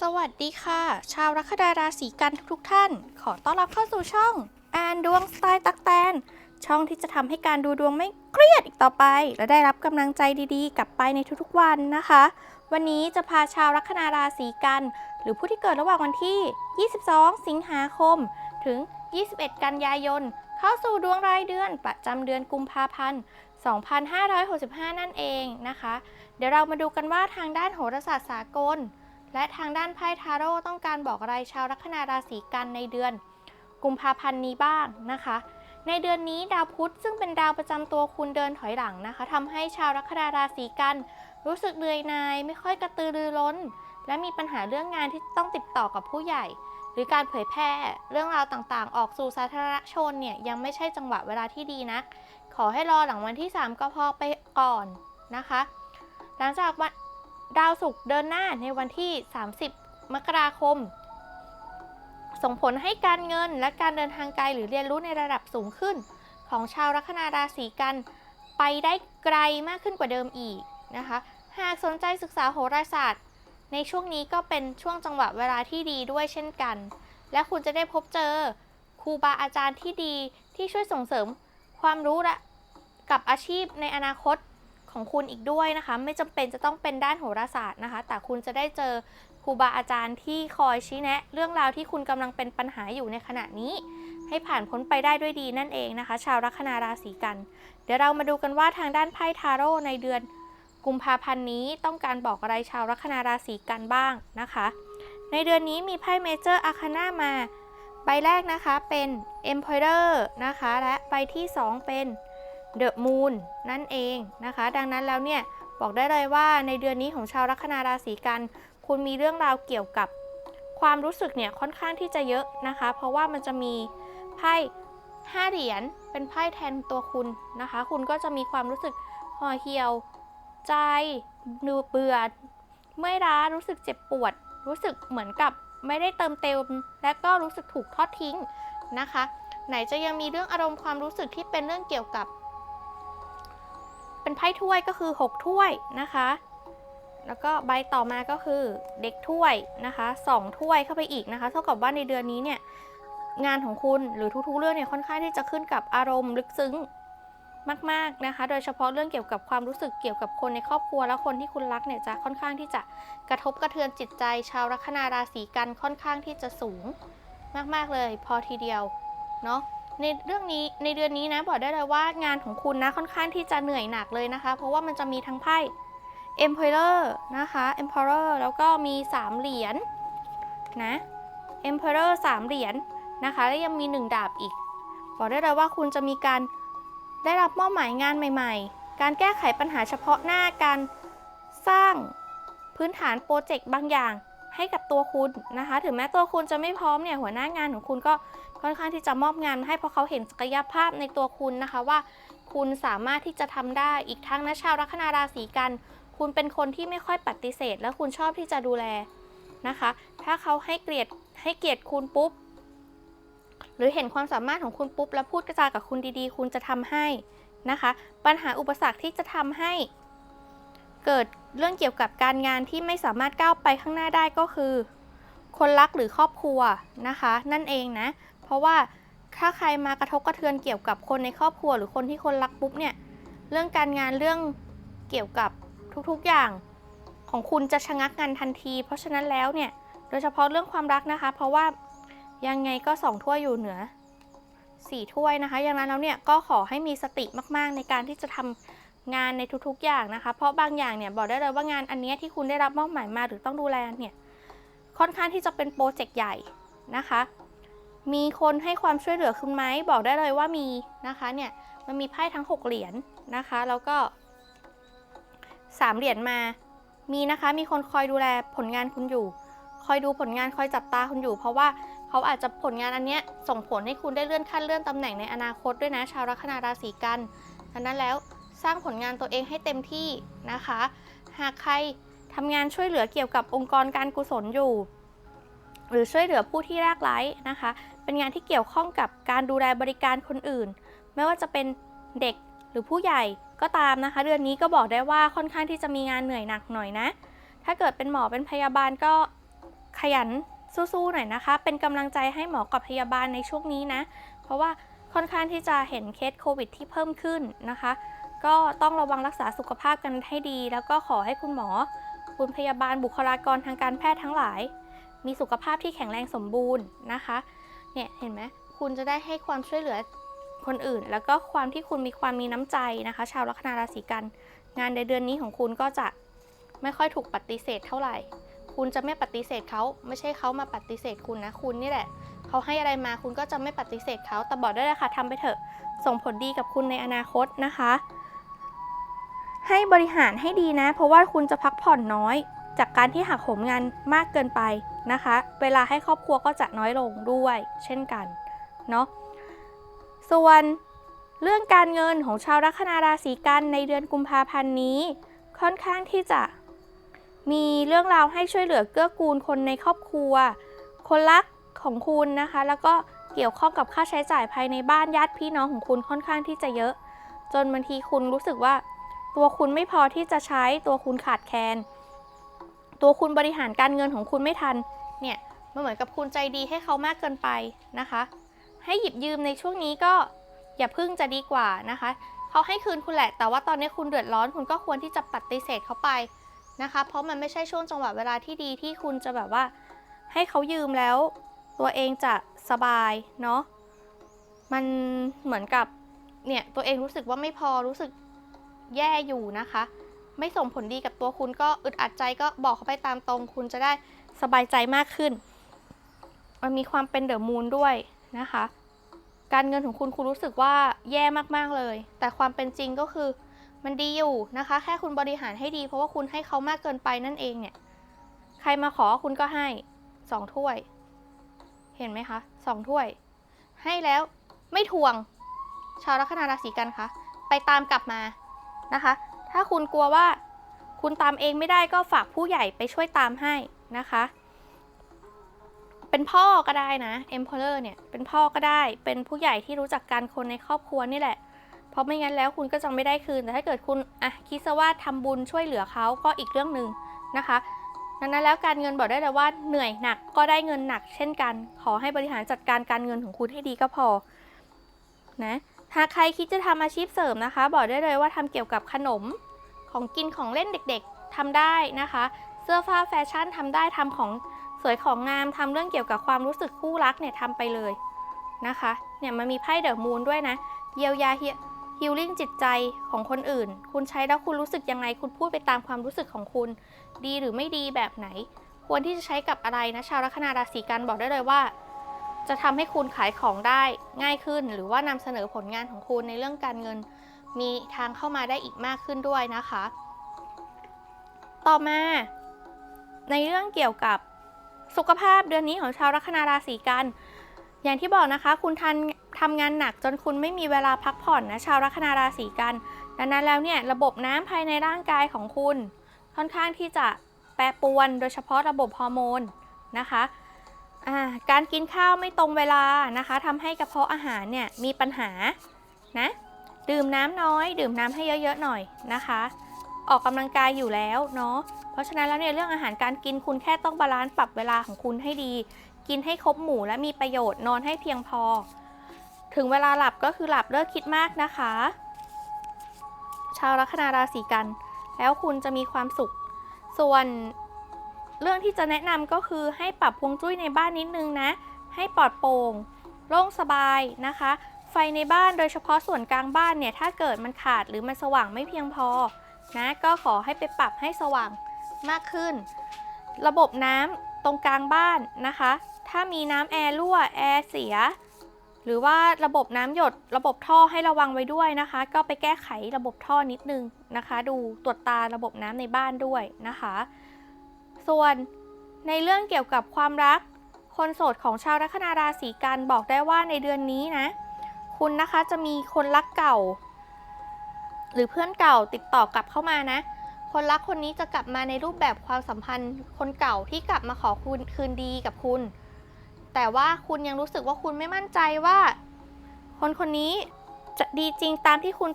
สวัสดีค่ะ ชาวรัคดาราศีกันทุกท่าน ขอต้อนรับเข้าสู่ช่องแอนดวงสไตล์ตักแตน ช่องที่จะทำให้การดูดวงไม่เครียดอีกต่อไป และได้รับกำลังใจดีๆ กลับไปในทุกๆวันนะคะ วันนี้จะพาชาวลัคนาราศีกัน หรือผู้ที่เกิดระหว่างวันที่ 22 สิงหาคม ถึง 21 กันยายน เข้าสู่ดวงรายเดือนประจำเดือนกุมภาพันธ์2565 นั่นเองนะคะ เดี๋ยวเรามาดูกันว่าทางด้านโหราศาสตร์สากล และทางด้านไพ่ทาโร่ต้องการบอกอะไรชาวลัคนาราศีกันในเดือน กุมภาพันธ์นี้บ้างนะคะ ในเดือนนี้ดาวพุธซึ่งเป็นดาวประจำตัวคุณเดินถอยหลังนะคะทำให้ชาวลัคนาราศีกัน รู้สึกเหนื่อยหน่ายไม่ค่อยกระตือรือร้น และมีปัญหาเรื่องงานที่ต้องติดต่อกับผู้ใหญ่ หรือการเผยแพร่เรื่องราวต่างๆ ออกสู่สาธารณชนเนี่ยยังไม่ใช่จังหวะเวลาที่ดีนักขอให้รอหลังวันที่ 3 ก็พอไปก่อนนะคะ หลังจากวัน ดาวศุกร์เดินหน้าในวันที่ 30 มกราคม ส่งผลให้การเงินและการเดินทางไกลหรือเรียนรู้ในระดับสูงขึ้น ของชาวลัคนาราศีกันไปได้ไกลมากขึ้นกว่าเดิมอีกนะคะ หากสนใจศึกษาโหราศาสตร์ ในช่วงนี้ก็เป็นช่วงจังหวะเวลาที่ดีด้วยเช่นกัน และคุณจะได้พบเจอครูบาอาจารย์ที่ดีที่ช่วยส่งเสริมความรู้และกับอาชีพในอนาคต ของคุณอีกด้วยนะคะ ไม่จำเป็นจะต้องเป็นด้านโหราศาสตร์นะคะ แต่คุณจะได้เจอครูบาอาจารย์ที่คอยชี้แนะ เรื่องราวที่คุณกำลังเป็นปัญหาอยู่ในขณะนี้ ให้ผ่านพ้นไปได้ด้วยดีนั่นเองนะคะ ชาวลัคนาราศีกัน เดี๋ยวเรามาดูกันว่าทางด้านไพ่ทาโร่ในเดือนกุมภาพันธ์นี้ต้องการบอกอะไรชาวลัคนาราศีกันบ้างนะคะ ในเดือนนี้มีไพ่เมเจอร์อาคาน่ามา ใบแรกนะคะเป็น Emperor นะคะ และใบที่ 2 เป็น The Moon นั่นเองนะคะ ดังนั้นแล้วเนี่ยบอกได้เลยว่าในเดือนนี้ของชาวลัคนาราศีกัน คุณมีเรื่องราวเกี่ยวกับความรู้สึกเนี่ยค่อนข้างที่จะเยอะนะคะ เพราะว่ามันจะมีไพ่ห้าเหรียญเป็นไพ่แทนตัวคุณนะคะ คุณก็จะมีความรู้สึกห่อเหี่ยว ใจเบื่อเบื่อเมื่อยล้ารู้สึกเจ็บปวด รู้สึกเหมือนกับไม่ได้เติมเต็ม และก็รู้สึกถูกทอดทิ้งนะคะ ไหนจะยังมีเรื่องอารมณ์ความรู้สึกที่เป็นเรื่องเกี่ยวกับ เป็นไพ่ถ้วยก็คือ 6 ถ้วยนะคะ แล้วก็ใบต่อมาก็คือเด็กถ้วยนะคะ2ถ้วยเข้าไปอีกนะคะ เท่ากับว่าในเดือนนี้เนี่ยงานของคุณหรือทุกๆเรื่องเนี่ยค่อนข้างที่จะขึ้นกับอารมณ์ลึกซึ้งมากๆนะคะ โดยเฉพาะเรื่องเกี่ยวกับความรู้สึกเกี่ยวกับคนในครอบครัวและคนที่คุณรักเนี่ยจะค่อนข้างที่จะกระทบกระเทือนจิตใจ ชาวลัคนาราศีกันค่อนข้างที่จะสูงมากๆเลย พอทีเดียวเนาะ ในเรื่องนี้ในเดือนนี้นะบอกได้เลยว่างานของคุณนะค่อนข้างที่จะเหนื่อยหนักเลยนะคะ เพราะว่ามันจะมีทั้งไพ่ Emperor นะคะ Emperor แล้วก็มี 3 เหรียญนะ Emperor 3 เหรียญนะคะ แล้วยังมี 1 ดาบอีก บอกได้เลยว่าคุณจะมีการได้รับมอบหมายงานใหม่ ๆ การแก้ไขปัญหาเฉพาะหน้าการสร้างพื้นฐานโปรเจกต์บางอย่างให้กับตัวคุณนะคะ ถึงแม้ตัวคุณจะไม่พร้อมเนี่ยหัวหน้างานของคุณก็ ค่อนข้างที่จะมอบงานมาให้เพราะเขาเห็นศักยภาพในตัวคุณนะคะว่า คุณสามารถที่จะทำได้อีกทั้งนะชาวลัคนาราศีกัน คุณเป็นคนที่ไม่ค่อยปฏิเสธ และคุณชอบที่จะดูแลนะคะ ถ้าเขาให้เกียรติให้เกียรติคุณปุ๊บ หรือเห็นความสามารถของคุณปุ๊บ แล้วพูดกระจากับคุณดีๆ คุณจะทำให้นะคะ ปัญหาอุปสรรคที่จะทำให้ เกิดเรื่องเกี่ยวกับการงานที่ไม่สามารถก้าวไปข้างหน้าได้ก็คือ คนรักหรือครอบครัวนะคะ นั่นเองนะ ราะว่าถ้าใครมากระทบกระเทือนเกี่ยวกับคนในครอบครัว หรือคนที่คนรักปุ๊บเนี่ยเรื่องการงานเรื่องเกี่ยวกับทุกๆอย่างของคุณจะชะงักงานทันที เพราะฉะนั้นแล้วเนี่ยโดยเฉพาะเรื่องความรักนะคะ เพราะว่ายังไงก็สองถ้วยอยู่เหนือสี่ถ้วยนะคะอย่างนั้นแล้วเนี่ยก็ขอให้มีสติมากๆ ในการที่จะทำงานในทุกๆอย่างนะคะ เพราะบางอย่างเนี่ยบอกได้เลยว่างานอันเนี้ยที่คุณได้รับมอบหมายมาหรือต้องดูแลเนี่ยค่อนข้างที่จะเป็นโปรเจกต์ใหญ่นะคะ มีคนให้ความช่วยเหลือคุณไหมบอกได้เลยว่ามีนะคะเนี่ยมันมีไพ่ทั้ง 6 เหรียญนะคะ แล้วก็ 3 เหรียญมา มีนะคะมีคนคอยดูแลผลงานคุณอยู่ คอยดูผลงานคอยจับตาคุณอยู่ เพราะว่าเขาอาจจะผลงานอันเนี้ยส่งผลให้คุณได้เลื่อนขั้นเลื่อนตำแหน่งในอนาคตด้วยนะชาวลัคนาราศีกันดังนั้นแล้วสร้างผลงานตัวเองให้เต็มที่นะคะ หากใครทำงานช่วยเหลือเกี่ยวกับองค์กรการกุศลอยู่ หรือช่วยเหลือผู้ที่ยากไร้นะคะ เป็นงานที่เกี่ยวข้องกับการดูแลบริการคนอื่น ไม่ว่าจะเป็นเด็กหรือผู้ใหญ่ก็ตามนะคะ เดือนนี้ก็บอกได้ว่าค่อนข้างที่จะมีงานเหนื่อยหนักหน่อยนะ ถ้าเกิดเป็นหมอเป็นพยาบาลก็ขยันสู้ๆหน่อยนะคะ เป็นกำลังใจให้หมอกับพยาบาลในช่วงนี้นะ เพราะว่าค่อนข้างที่จะเห็นเคสโควิดที่เพิ่มขึ้นนะคะ ก็ต้องระวังรักษาสุขภาพกันให้ดี แล้วก็ขอให้คุณหมอ คุณพยาบาลบุคลากรทางการแพทย์ทั้งหลาย มีสุขภาพที่แข็งแรงสมบูรณ์นะคะ เนี่ยเห็นไหมคุณจะได้ให้ความช่วยเหลือคนอื่น แล้วก็ความที่คุณมีความมีน้ำใจนะคะ ชาวลัคนาราศีกัน งานในเดือนนี้ของคุณก็จะไม่ค่อยถูกปฏิเสธเท่าไหร่ คุณจะไม่ปฏิเสธเขาไม่ใช่เขามาปฏิเสธคุณนะ คุณนี่แหละ เขาให้อะไรมาคุณก็จะไม่ปฏิเสธเขาแต่บอกได้เลยค่ะทำไปเถอะ ส่งผลดีกับคุณในอนาคตนะคะ ให้บริหารให้ดีนะ เพราะว่าคุณจะพักผ่อนน้อย จากการที่หักโหมงานมากเกินไปนะคะ เวลาให้ครอบครัวก็จะน้อยลงด้วยเช่นกันเนาะส่วนเรื่องการเงินของชาวลัคนาราศีกันในเดือนกุมภาพันธ์นี้ ค่อนข้างที่จะ มีเรื่องราวให้ช่วยเหลือเกื้อกูลคนในครอบครัว คนรักของคุณนะคะ แล้วก็เกี่ยวข้องกับค่าใช้จ่ายภายในบ้านญาติพี่น้องของคุณค่อนข้างที่จะเยอะ จนบางทีคุณรู้สึกว่า ตัวคุณไม่พอที่จะใช้ตัวคุณขาดแคลน ตัวคุณบริหารการเงินของคุณไม่ทัน เนี่ยมันเหมือนกับคุณใจดีให้เขามากเกินไปนะคะ ให้หยิบยืมในช่วงนี้ก็อย่าพึ่งจะดีกว่านะคะเขาให้คืนคุณแหละ แต่ว่าตอนนี้คุณเดือดร้อน คุณก็ควรที่จะปฏิเสธเขาไปนะคะ เพราะมันไม่ใช่ช่วงจังหวะเวลาที่ดีที่คุณจะแบบว่า ให้เขายืมแล้ว ตัวเองจะสบายเนาะ มันเหมือนกับเนี่ยตัวเองรู้สึกว่าไม่พอรู้สึกแย่อยู่นะคะ ไม่ส่งผลดีกับตัวคุณก็อึดอัดใจก็บอกเขาไปตามตรง คุณจะได้สบายใจมากขึ้น มันมีความเป็นเดอะมูนด้วยนะคะ การเงินของคุณคุณรู้สึกว่าแย่มากๆเลย แต่ความเป็นจริงก็คือมันดีอยู่นะคะ แค่คุณบริหารให้ดีเพราะว่าคุณให้เขามากเกินไปนั่นเองเนี่ย ใครมาขอคุณก็ให้สองถ้วย เห็นไหมคะสองถ้วย ให้แล้วไม่ทวง ชาวลัคนาราศีกันคะ ไปตามกลับมานะคะ ถ้าคุณกลัวว่าคุณตามเองไม่ได้ก็ฝากผู้ใหญ่ไปช่วยตามให้นะคะ เป็นพ่อก็ได้นะ Emperor เนี่ย เป็นพ่อก็ได้ เป็นผู้ใหญ่ที่รู้จักกันคนในครอบครัวนี่แหละ เพราะไม่งั้นแล้วคุณก็จะไม่ได้คืน แต่ถ้าเกิดคุณอะคิดซะว่าทำบุญช่วยเหลือเขาก็อีกเรื่องหนึ่งนะคะนั้นแล้วการเงินบอกได้เลยว่าเหนื่อยหนักก็ได้เงินหนัก เช่นกัน ขอให้บริหารจัดการการเงินของคุณให้ดีก็พอนะ หากใครคิดจะทำอาชีพเสริมนะคะ บอกได้เลยว่าทำเกี่ยวกับขนมของกินของเล่นเด็กๆทำได้นะคะ เสื้อผ้าแฟชั่นทำได้ทำของสวยของงามทำเรื่องเกี่ยวกับความรู้สึกคู่รักเนี่ยทำไปเลยนะคะ เนี่ยมันมีไพ่เดอะมูนด้วยนะ เยียวยาฮิลลิ่งจิตใจของคนอื่น คุณใช้แล้วคุณรู้สึกยังไง คุณพูดไปตามความรู้สึกของคุณ ดีหรือไม่ดีแบบไหน ควรที่จะใช้กับอะไรนะ ชาวลัคนาราศีกันบอกได้เลยว่า จะทำให้คุณขายของได้ง่ายขึ้น หรือว่านำเสนอผลงานของคุณในเรื่องการเงิน มีทางเข้ามาได้อีกมากขึ้นด้วยนะคะ ต่อมา ในเรื่องเกี่ยวกับสุขภาพเดือนนี้ของชาวลัคนาราศีกัน อย่างที่บอกนะคะ คุณทันทำงานหนักจนคุณไม่มีเวลาพักผ่อนนะชาวลัคนาราศีกันดังนั้นแล้วเนี่ยระบบน้ำภายในร่างกายของคุณ ค่อนข้างที่จะแปรปรวนโดยเฉพาะระบบฮอร์โมนนะคะ การกินข้าวไม่ตรงเวลานะคะทำให้กระเพาะอาหารเนี่ยมีปัญหานะดื่มน้ำน้อย ดื่มน้ำให้เยอะๆหน่อยนะคะ ออกกำลังกายอยู่แล้วเนาะเพราะฉะนั้นแล้วเนี่ยเรื่องอาหารการกินคุณแค่ต้องบาลานซ์ปรับเวลาของคุณให้ดี กินให้ครบหมู่และมีประโยชน์นอนให้เพียงพอ ถึงเวลาหลับก็คือหลับเลิกคิดมากนะคะ ชาวลัคนาราศีกัน แล้วคุณจะมีความสุข ส่วน เรื่องที่จะแนะนำก็คือให้ปรับฮวงจุ้ยในบ้านนิดนึงนะ ให้ปลอดโปร่งโล่งสบายนะคะ ไฟในบ้านโดยเฉพาะส่วนกลางบ้านเนี่ยถ้าเกิดมันขาดหรือมันสว่างไม่เพียงพอนะก็ขอให้ไปปรับให้สว่างมากขึ้น ระบบน้ำตรงกลางบ้านนะคะ ถ้ามีน้ำแอร์รั่วแอร์เสีย หรือว่าระบบน้ำหยดระบบท่อให้ระวังไว้ด้วยนะคะ ก็ไปแก้ไขระบบท่อนิดนึงนะคะ ดูตรวจตาระบบน้ำในบ้านด้วยนะคะ ส่วนในเรื่องเกี่ยวกับความรัก คนโสดของชาวลัคนาราศีกันบอกได้ว่าในเดือนนี้นะ คุณนะคะจะมีคนรักเก่า หรือเพื่อนเก่าติดต่อกลับเข้ามานะ คนรักคนนี้จะกลับมาในรูปแบบความสัมพันธ์คนเก่าที่กลับมาขอคุณคืนดีกับคุณ แต่ว่าคุณยังรู้สึกว่าคุณไม่มั่นใจว่า คนคนนี้จะดีจริงตามที่คุณ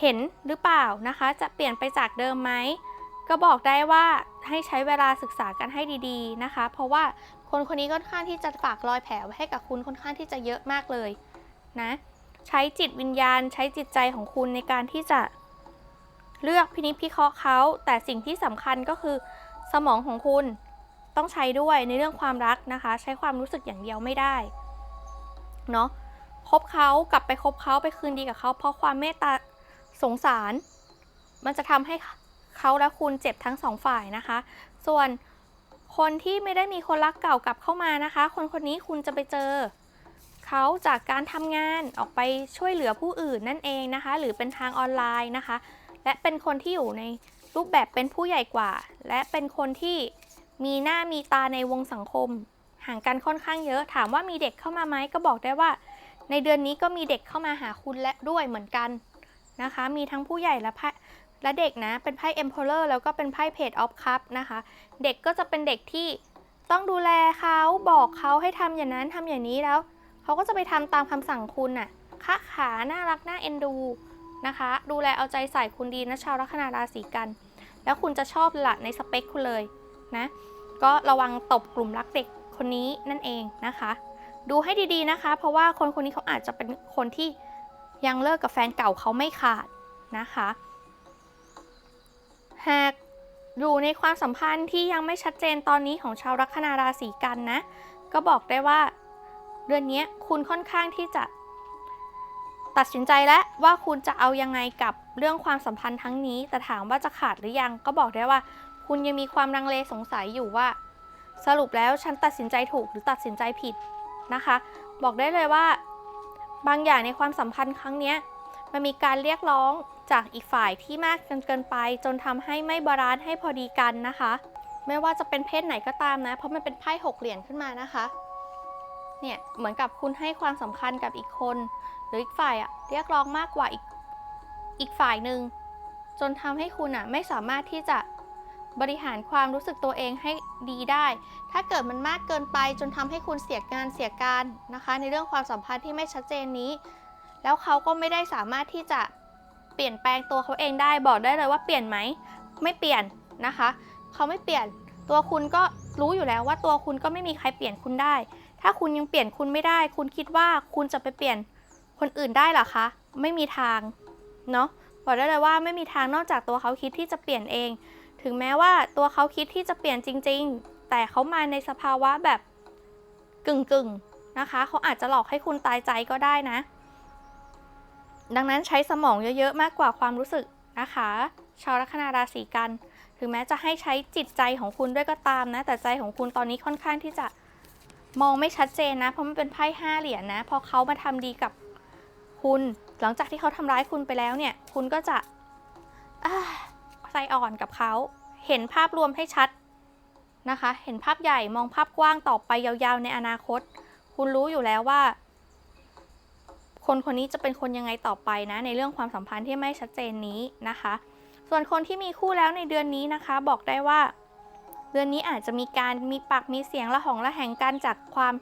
เห็นหรือเปล่านะคะ จะเปลี่ยนไปจากเดิมไหม ก็บอกได้ว่าให้ใช้เวลาศึกษากันให้ดีๆนะคะ เพราะว่าคนคนนี้ค่อนข้างที่จะฝากรอยแผลไว้ให้กับคุณค่อนข้างที่จะเยอะมากเลยนะใช้จิตวิญญาณ ใช้จิตใจของคุณในการที่จะเลือกพินิจพิเคราะห์เขาแต่สิ่งที่สำคัญก็คือสมองของคุณต้องใช้ด้วยในเรื่องความรักนะคะ ใช้ความรู้สึกอย่างเดียวไม่ได้เนาะคบเขากลับไปคบเขาไปคืนดีกับเขาเพราะความเมตตาสงสาร มันจะทำให้ เขาและคุณเจ็บทั้งสองฝ่ายนะคะ ส่วนคนที่ไม่ได้มีคนรักเก่ากลับเข้ามานะคะ คนคนนี้คุณจะไปเจอเขาจากการทำงานออกไปช่วยเหลือผู้อื่นนั่นเองนะคะ หรือเป็นทางออนไลน์นะคะ และเป็นคนที่อยู่ในรูปแบบเป็นผู้ใหญ่กว่า และเป็นคนที่มีหน้ามีตาในวงสังคม ห่างกันค่อนข้างเยอะ ถามว่ามีเด็กเข้ามาไหมก็บอกได้ว่า ในเดือนนี้ก็มีเด็กเข้ามาหาคุณและด้วยเหมือนกันนะคะ มีทั้งผู้ใหญ่และ และเด็กนะเป็นไพ่ Emperor แล้วก็เป็นไพ่ Page of Cup นะคะ เด็กก็จะเป็นเด็กที่ต้องดูแลเขาบอกเขาให้ทำอย่างนั้นทำอย่างนี้แล้วเขาก็จะไปทำตามคำสั่งคุณน่ะค้าขาน่ารักน่าเอ็นดูนะคะ ดูแลเอาใจใส่คุณดีนะชาวลัคนาราศีกัน แล้วคุณจะชอบละในสเปคคุณเลยนะก็ระวังตบกลุ่มรักเด็กคนนี้นั่นเองนะคะ ดูให้ดีๆนะคะ เพราะว่าคนคนนี้เขาอาจจะเป็นคนที่ยังเลิกกับแฟนเก่าเขาไม่ขาดนะคะ หากอยู่ในความสัมพันธ์ที่ยังไม่ชัดเจนตอนนี้ของชาวลัคนาราศีกันนะ ก็บอกได้ว่าเดือนนี้คุณค่อนข้างที่จะตัดสินใจแล้วว่าคุณจะเอายังไงกับเรื่องความสัมพันธ์ทั้งนี้ แต่ถามว่าจะขาดหรือยังก็บอกได้ว่า คุณยังมีความลังเลสงสัยอยู่ว่า สรุปแล้วฉันตัดสินใจถูกหรือตัดสินใจผิดนะคะ บอกได้เลยว่า บางอย่างในความสัมพันธ์ครั้งนี้มันมีการเรียกร้อง จากอีกฝ่ายที่มากจนเกินไป จนทำให้ไม่บาลานซ์ให้พอดีกันนะคะ ไม่ว่าจะเป็นเพศไหนก็ตามนะ เพราะมันเป็นไพ่หกเหรียญขึ้นมานะคะเนี่ยเหมือนกับคุณให้ความสำคัญกับอีกคน หรืออีกฝ่ายอะเรียกร้องมากกว่าอีกอีกฝ่ายหนึ่งจนทำให้คุณอะไม่สามารถที่จะบริหารความรู้สึกตัวเองให้ดีได้ ถ้าเกิดมันมากเกินไปจนทำให้คุณเสียงานเสียการนะคะ ในเรื่องความสัมพันธ์ที่ไม่ชัดเจนนี้ แล้วเขาก็ไม่ได้สามารถที่จะ เปลี่ยนแปลงตัวเขาเองได้บอกได้เลยว่าเปลี่ยนไหมไม่เปลี่ยนนะคะเขาไม่เปลี่ยนตัวคุณก็รู้อยู่แล้วว่าตัวคุณก็ไม่มีใครเปลี่ยนคุณได้ ถ้าคุณยังเปลี่ยนคุณไม่ได้ คุณคิดว่าคุณจะไปเปลี่ยนคนอื่นได้หรอคะ ไม่มีทางเนาะบอกได้เลยว่าไม่มีทางนอกจากตัวเขาคิดที่จะเปลี่ยนเอง ถึงแม้ว่าตัวเขาคิดที่จะเปลี่ยนจริง ๆ แต่เขามาในสภาวะแบบกึ่งๆนะคะเขาอาจจะหลอกให้คุณตายใจก็ได้นะ ดังนั้นใช้สมองเยอะๆ มากกว่าความรู้สึกนะคะ ชาวลัคนาราศีกัน ถึงแม้จะให้ใช้จิตใจของคุณด้วยก็ตามนะ แต่ใจของคุณตอนนี้ค่อนข้างที่จะมองไม่ชัดเจนนะ เพราะมันเป็นไพ่ห้าเหรียญนะพอเขามาทำดีกับคุณ หลังจากที่เขาทำร้ายคุณไปแล้วเนี่ย คุณก็จะใจอ่อนกับเขา เห็นภาพรวมให้ชัดนะคะ เห็นภาพใหญ่ มองภาพกว้างต่อไปยาวๆ ในอนาคต คุณรู้อยู่แล้วว่า คนคนนี้จะเป็นคนยังไงต่อไปนะ ในเรื่องความสัมพันธ์ที่ไม่ชัดเจนนี้นะคะ ส่วนคนที่มีคู่แล้วในเดือนนี้นะคะ บอกได้ว่า เดือนนี้อาจจะมีการมีปากมีเสียงละหองละแหงกันจากความ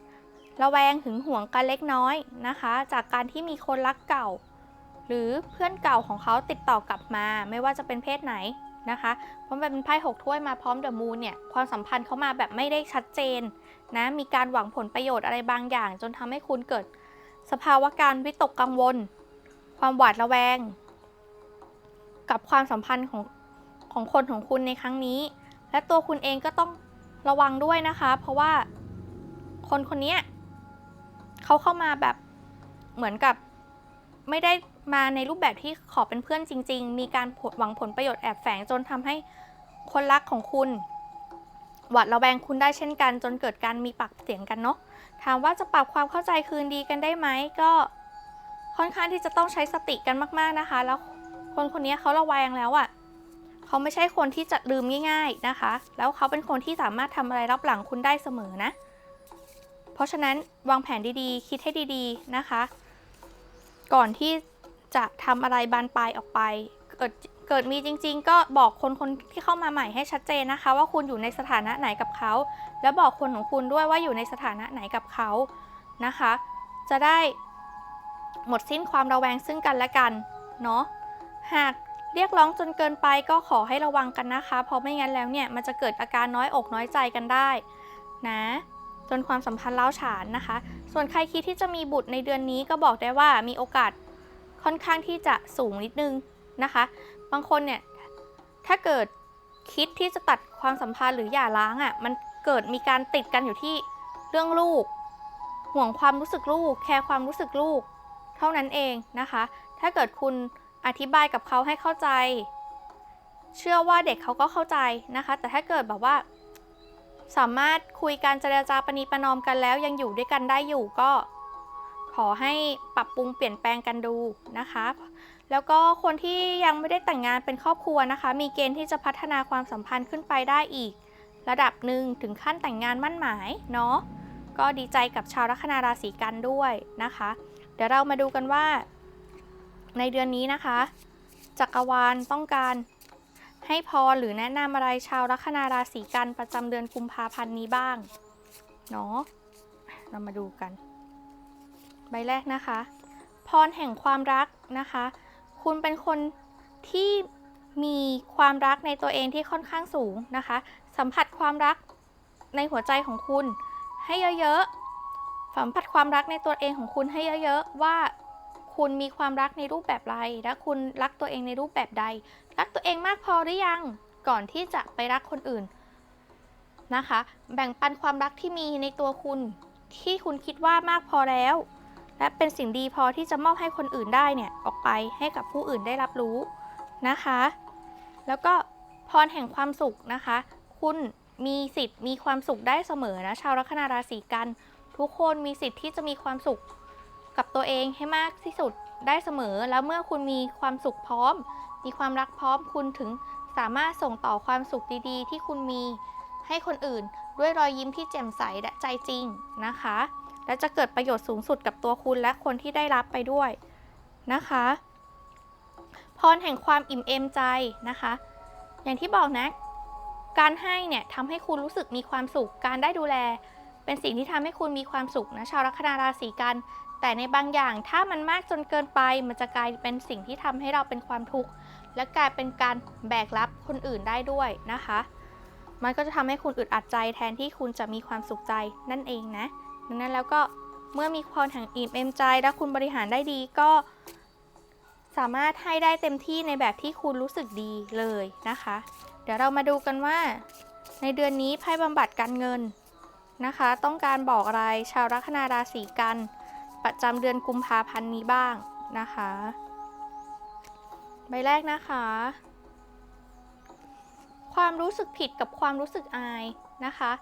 ระแวงหึงหวงกันเล็กน้อยนะคะ จากการที่มีคนรักเก่า หรือเพื่อนเก่าของเขาติดต่อกลับมา ไม่ว่าจะเป็นเพศไหนนะคะเพราะมันเป็นไพ่หกถ้วยมาพร้อมเดอะมูนเนี่ยความสัมพันธ์เขามาแบบไม่ได้ชัดเจนนะมีการหวังผลประโยชน์อะไรบางอย่าง จนทำให้คุณเกิด สภาวะการวิตกกังวล ความหวาดระแวง กับความสัมพันธ์ของของคนของคุณในครั้งนี้ และตัวคุณเองก็ต้องระวังด้วยนะคะ เพราะว่าคนคนนี้เขาเข้ามาแบบเหมือนกับไม่ได้มาในรูปแบบที่ขอเป็นเพื่อนจริง ๆ มีการหวังผลประโยชน์แอบแฝงจนทำให้คนรักของคุณ หวาดระแวงคุณได้เช่นกัน จนเกิดการมีปากเสียงกันเนาะ ถามว่าจะปรับความเข้าใจคืนดีกันได้ไหมก็ค่อนข้างที่จะต้องใช้สติกันมากๆนะคะ แล้วคนคนนี้เขาระแวงแล้วอะ่ะเขาไม่ใช่คนที่จะลืมง่ายๆนะคะ แล้วเขาเป็นคนที่สามารถทำอะไรรับหลังคุณได้เสมอนะ เพราะฉะนั้นวางแผนดีๆ คิดให้ดีๆนะคะ ก่อนที่จะทำอะไรบานปลายออกไปเกิด เกิดมีจริง ๆ ก็บอกคนคนที่เข้ามาใหม่ให้ชัดเจนนะคะ ว่าคุณอยู่ในสถานะไหนกับเขา แล้วบอกคนของคุณด้วยว่าอยู่ในสถานะไหนกับเขานะคะ จะได้หมดสิ้นความระแวงซึ่งกันและกันเนาะหากเรียกร้องจนเกินไปก็ขอให้ระวังกันนะคะ เพราะไม่งั้นแล้วเนี่ยมันจะเกิดอาการน้อยอกน้อยใจกันได้นะจนความสัมพันธ์เล้าฉานนะคะ ส่วนใครคิดที่จะมีบุตรในเดือนนี้ก็บอกได้ว่ามีโอกาสค่อนข้างที่จะสูงนิดนึงนะคะ บางคนเนี่ยถ้าเกิดคิดที่จะตัดความสัมพันธ์หรือหย่าร้างอะ่ะมันเกิดมีการติดกันอยู่ที่เรื่องลูก ห่วงความรู้สึกลูก แคร์ความรู้สึกลูก เท่านั้นเองนะคะ ถ้าเกิดคุณอธิบายกับเขาให้เข้าใจ เชื่อว่าเด็กเขาก็เข้าใจนะคะ แต่ถ้าเกิดแบบว่า สามารถคุยกันเจรจาปณีประนอมกันแล้วยังอยู่ด้วยกันได้อยู่ก็ ขอให้ปรับปรุงเปลี่ยนแปลงกันดูนะคะ แล้วก็คนที่ยังไม่ได้แต่งงานเป็นครอบครัวนะคะ มีเกณฑ์ที่จะพัฒนาความสัมพันธ์ขึ้นไปได้อีก ระดับหนึ่งถึงขั้นแต่งงานมั่นหมายเนาะก็ดีใจกับชาวลัคนาราศีกันด้วยนะคะ เดี๋ยวเรามาดูกันว่า ในเดือนนี้นะคะ จักรวาลต้องการให้พรหรือแนะนำอะไรชาวลัคนาราศีกันประจำเดือนกุมภาพันธ์นี้บ้างเนาะเรามาดูกัน ใบแรกนะคะ พรแห่งความรักนะคะ คุณเป็นคนที่มีความรักในตัวเองที่ค่อนข้างสูงนะคะ สัมผัสความรักในหัวใจของคุณ ให้เยอะๆ สัมผัสความรักในตัวเองของคุณให้เยอะๆ ว่าคุณมีความรักในรูปแบบใดและคุณรักตัวเองในรูปแบบใด รักตัวเองมากพอหรือยัง ก่อนที่จะไปรักคนอื่นนะคะ แบ่งปันความรักที่มีในตัวคุณ ที่คุณคิดว่ามากพอแล้ว และเป็นสิ่งดีพอที่จะมอบให้คนอื่นได้เนี่ยออกไปให้กับผู้อื่นได้รับรู้นะคะ แล้วก็พรแห่งความสุขนะคะ คุณมีสิทธิ์มีความสุขได้เสมอนะชาวลัคนาราศีกัน ทุกคนมีสิทธิ์ที่จะมีความสุขกับตัวเองให้มากที่สุดได้เสมอ แล้วเมื่อคุณมีความสุขพร้อม มีความรักพร้อมคุณถึงสามารถส่งต่อความสุขดีๆ ที่คุณมีให้คนอื่นด้วยรอยยิ้มที่แจ่มใสและใจจริงนะคะ และจะเกิดประโยชน์สูงสุดกับตัวคุณและคนที่ได้รับไปด้วยนะคะ พรแห่งความอิ่มเอมใจนะคะ อย่างที่บอกนะ การให้เนี่ยทำให้คุณรู้สึกมีความสุข การได้ดูแล เป็นสิ่งที่ทำให้คุณมีความสุขนะชาวลัคนาราศีกัน แต่ในบางอย่างถ้ามันมากจนเกินไป มันจะกลายเป็นสิ่งที่ทำให้เราเป็นความทุกข์และกลายเป็นการแบกรับคนอื่นได้ด้วยนะคะ มันก็จะทำให้คุณอึดอัดใจแทนที่คุณจะมีความสุขใจนั่นเองนะ ดังนั้นแล้วก็เมื่อมีความแห่งอิ่มเอมใจ และคุณบริหารได้ดีก็สามารถให้ได้เต็มที่ในแบบที่คุณรู้สึกดีเลยนะคะ เดี๋ยวเรามาดูกันว่า ในเดือนนี้ไพ่บำบัดการเงินนะคะ ต้องการบอกอะไรชาวลัคนาราศีกัน ประจำเดือนกุมภาพันธ์นี้บ้างนะคะ ใบแรกนะคะ ความรู้สึกผิดกับความรู้สึกอายนะคะ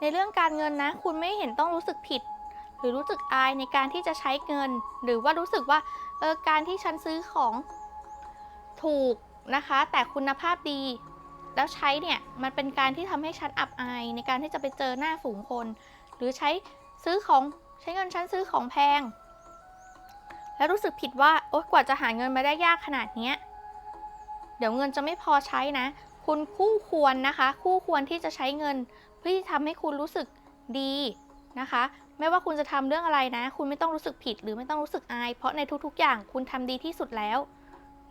ในเรื่องการเงินนะ คุณไม่เห็นต้องรู้สึกผิด หรือรู้สึกอายในการที่จะใช้เงิน หรือว่ารู้สึกว่าเออการที่ฉันซื้อของถูกนะคะ แต่คุณภาพดี แล้วใช้เนี่ยมันเป็นการที่ทำให้ฉันอับอายในการที่จะไปเจอหน้าฝูงคน หรือใช้ซื้อของใช้เงินฉันซื้อของแพง แล้วรู้สึกผิดว่าโอ๊ยกว่าจะหาเงินมาได้ยากขนาดเนี้ยเดี๋ยวเงินจะไม่พอใช้นะ คุณคู่ควรนะคะ คู่ควรที่จะใช้เงิน เพื่อที่ทำให้คุณรู้สึกดีนะคะ ไม่ว่าคุณจะทำเรื่องอะไรนะ คุณไม่ต้องรู้สึกผิดหรือไม่ต้องรู้สึกอาย เพราะในทุกๆ อย่างคุณทำดีที่สุดแล้ว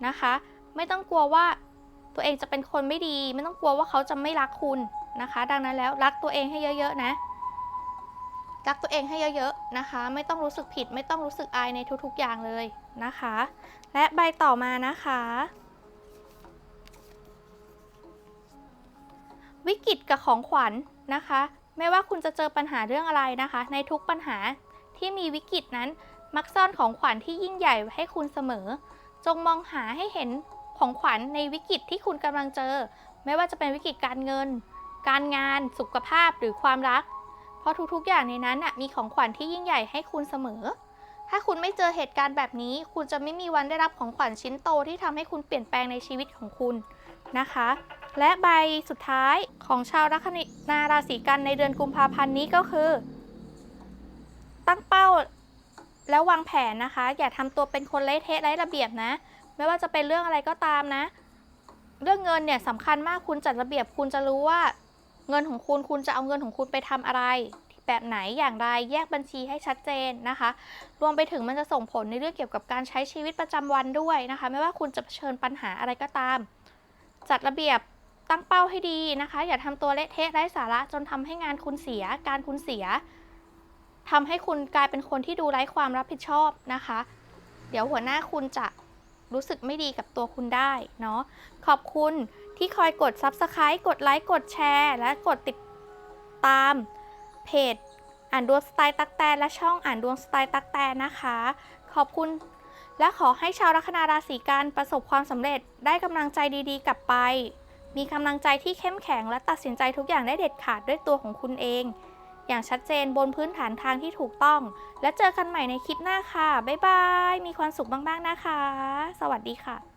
นะคะ ไม่ต้องกลัวว่าตัวเองจะเป็นคนไม่ดี ไม่ต้องกลัวว่าเขาจะไม่รักคุณนะคะ ดังนั้นแล้วรักตัวเองให้เยอะๆนะรักตัวเองให้เยอะๆนะคะ ไม่ต้องรู้สึกผิด ไม่ต้องรู้สึกอายในทุกๆ อย่างเลยนะคะ และใบต่อมานะคะ วิกฤตกับของขวัญ นะคะ ไม่ว่าคุณจะเจอปัญหาเรื่องอะไรนะคะ ในทุกปัญหาที่มีวิกฤตนั้น มักซ่อนของขวัญที่ยิ่งใหญ่ไว้ให้คุณเสมอ จงมองหาให้เห็นของขวัญในวิกฤตที่คุณกำลังเจอ ไม่ว่าจะเป็นวิกฤตการเงิน การงาน สุขภาพหรือความรัก เพราะทุกๆอย่างในนั้นน่ะมีของขวัญที่ยิ่งใหญ่ให้คุณเสมอ ถ้าคุณไม่เจอเหตุการณ์แบบนี้ คุณจะไม่มีวันได้รับของขวัญชิ้นโตที่ทำให้คุณเปลี่ยนแปลงในชีวิตของคุณนะคะ และใบสุดท้ายของชาวลัคนาราศีกันในเดือนกุมภาพันธ์นี้ก็คือ ตั้งเป้าแล้ววางแผนนะคะ อย่าทำตัวเป็นคนเละเทะไร้ระเบียบนะ ไม่ว่าจะเป็นเรื่องอะไรก็ตามนะ เรื่องเงินเนี่ยสำคัญมากคุณจัดระเบียบคุณจะรู้ว่า เงินของคุณคุณจะเอาเงินของคุณไปทำอะไรแบบไหนอย่างไรแยกบัญชีให้ชัดเจนนะคะ รวมไปถึงมันจะส่งผลในเรื่องเกี่ยวกับการใช้ชีวิตประจำวันด้วยนะคะ ไม่ว่าคุณจะเผชิญปัญหาอะไรก็ตาม จัดระเบียบ ตั้งเป้าให้ดีนะคะ อย่าทำตัวเละเทะไร้สาระจนทำให้งานคุณเสีย การคุณเสียทำให้คุณกลายเป็นคนที่ดูไร้ความรับผิดชอบนะคะ เดี๋ยวหัวหน้าคุณจะรู้สึกไม่ดีกับตัวคุณได้เนาะขอบคุณที่คอยกด Subscribe กดไลค์กดแชร์ และกดติดตามเพจอ่านดวงสไตล์ตักแตนและช่องอ่านดวงสไตล์ตักแตนนะคะ ขอบคุณและขอให้ชาวลัคนาราศีกันประสบความสำเร็จได้กำลังใจดีๆ กลับไป มีกำลังใจที่เข้มแข็งและตัดสินใจทุกอย่างได้เด็ดขาดด้วยตัวของคุณเอง อย่างชัดเจนบนพื้นฐานทางที่ถูกต้อง และเจอกันใหม่ในคลิปหน้าค่ะ บ๊ายบาย มีความสุขมากๆนะคะ สวัสดีค่ะ